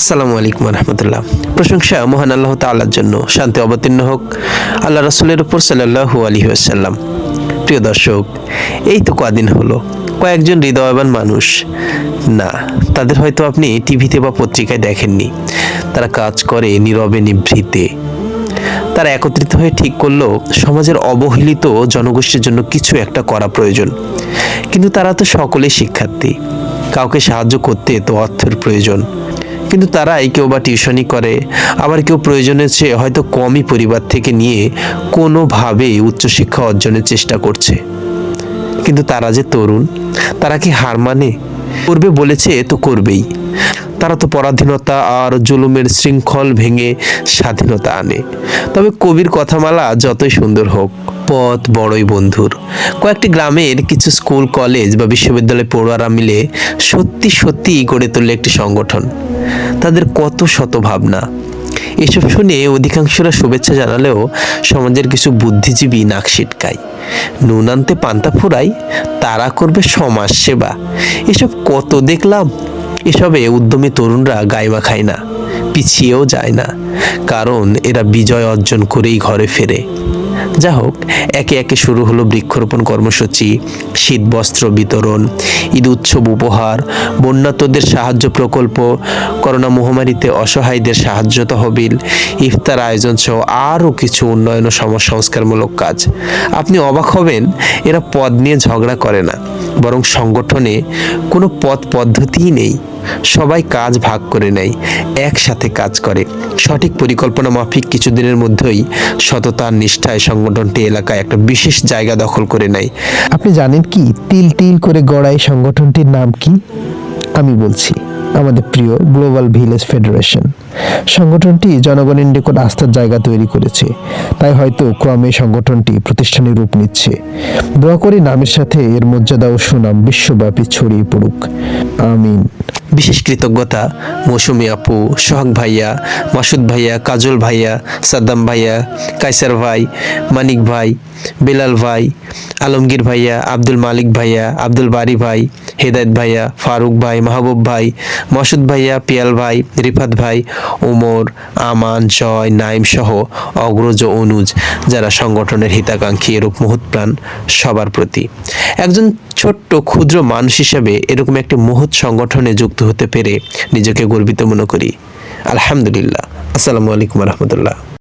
আসসালামু আলাইকুম রহমতুল্লাহ প্রশংসা মহান আল্লাহ তাল্লার জন্য। শান্তি অবতীর্ণ হোক। আল্লাহ রসুলের উপর সাল্লাহু আলী আসাল্লাম প্রিয় দর্শক, এই তো কদিন হলো। কয়েকজন হৃদয়বান মানুষ। না, তাদের হয়তো আপনি টিভিতে বা পত্রিকায় দেখেননি। তারা কাজ করে নীরবে নিভৃতে। তারা একত্রিত হয়ে ঠিক করল, সমাজের অবহেলিত জনগোষ্ঠীর জন্য কিছু একটা করা প্রয়োজন। কিন্তু তারা তো সকলেই শিক্ষার্থী। কাউকে সাহায্য করতে তো অর্থের প্রয়োজন। কিন্তু তারাই কেউ বা টিউশনি করে, আবার কেউ প্রয়োজনের চেয়ে হয়তো কমই পরিবার থেকে নিয়ে কোনোভাবেই উচ্চশিক্ষা অর্জনের চেষ্টা করছে। কিন্তু তারা যে তরুণ, তারা কি হার মানে? করবে বলেছে তো করবেই। তারা তো পরাধীনতা আর জুলুমের শৃঙ্খল ভেঙে স্বাধীনতা আনে। তবে কবির কথামালা যতই সুন্দর হোক, পথ বড়ই বন্ধুর। কয়েকটি গ্রামের কিছু স্কুল, কলেজ বা বিশ্ববিদ্যালয় পড়ুয়ারা মিলে সত্যি সত্যি গড়ে তুললে একটি সংগঠন। তাদের কত শত ভাবনা। এসব শুনে অধিকাংশরা শুভেচ্ছা জানালেও সমাজের কিছু বুদ্ধিজীবী নাক সিটকায় নুন আনতে পান্তা ফুরাই, তারা করবে সমাজ সেবা। এসব কত দেখলাম? এসবে উদ্যমী তরুণরা গাইমা খায় না, পিছিয়েও যায় না, কারণ এরা বিজয় অর্জন করেই ঘরে ফেরে। যা হোক, একে একে শুরু হলো বৃক্ষরোপণ কর্মসূচি, শীত বস্ত্র বিতরণ, ঈদ উৎসব উপহার বন্যাতদের সাহায্য প্রকল্প, করোনা মহামারীতে অসহায়দের সাহায্য তহবিল, ইফতার আয়োজন সহ আরও কিছু উন্নয়ন ও সমাজ সংস্কারমূলক কাজ। আপনি অবাক হবেন, এরা পদ নিয়ে ঝগড়া করে না, বরং সংগঠনে কোনো পদ পদ্ধতিই নেই। সবাই কাজ ভাগ করে নেয়, একসাথে কাজ করে। সঠিক পরিকল্পনা মাফিক কিছুদিনের মধ্যেই সততার নিষ্ঠায় সংগঠনটি এলাকায় একটা বিশেষ জায়গা দখল করে নেয়। আপনি জানেন কি, তিল তিল করে গড়া এই সংগঠনটির নাম কি? আমি বলছি, আমাদের প্রিয় গ্লোবাল ভিলেজ ফেডারেশন সংগঠনটি জনগণের নিকট আস্থার জায়গা তৈরি করেছে। তাই হয়তো ক্রমে সংগঠনটি প্রতিষ্ঠানের রূপ নিচ্ছে। দোয়া করি নামের সাথে এর মর্যাদা ও সুনাম বিশ্বব্যাপী ছড়িয়ে পড়ুক। আমিন। বিশেষ কৃতজ্ঞতা, মৌসুমি আপু, সোহাগ ভাইয়া, মাসুদ ভাইয়া, কাজল ভাইয়া, সাদ্দাম ভাইয়া কাইসার ভাই, মানিক ভাই, বেলাল ভাই, আলমগীর ভাইয়া, আব্দুল মালিক ভাইয়া, আব্দুল বারি ভাই, হেদায়ত ভাইয়া, ফারুক ভাই, মাহবুব ভাই, মসুদ ভাইয়া, পিয়াল ভাই, রিফাত ভাই ওমর আমান, জয়, নাইম সহ অগ্রজ অনুজ, যারা সংগঠনের হিতাকাঙ্ক্ষী এরূপ মুহূর্ত প্রাণ সবার প্রতি। একজন ছোট্ট, ক্ষুদ্র মানুষ হিসেবে এরকম একটি মহৎ সংগঠনে যুক্ত হতে পেরে নিজেকে গর্বিত মনে করি। আলহামদুলিল্লাহ। আসসালামু আলাইকুম রহমতুল্লাহ।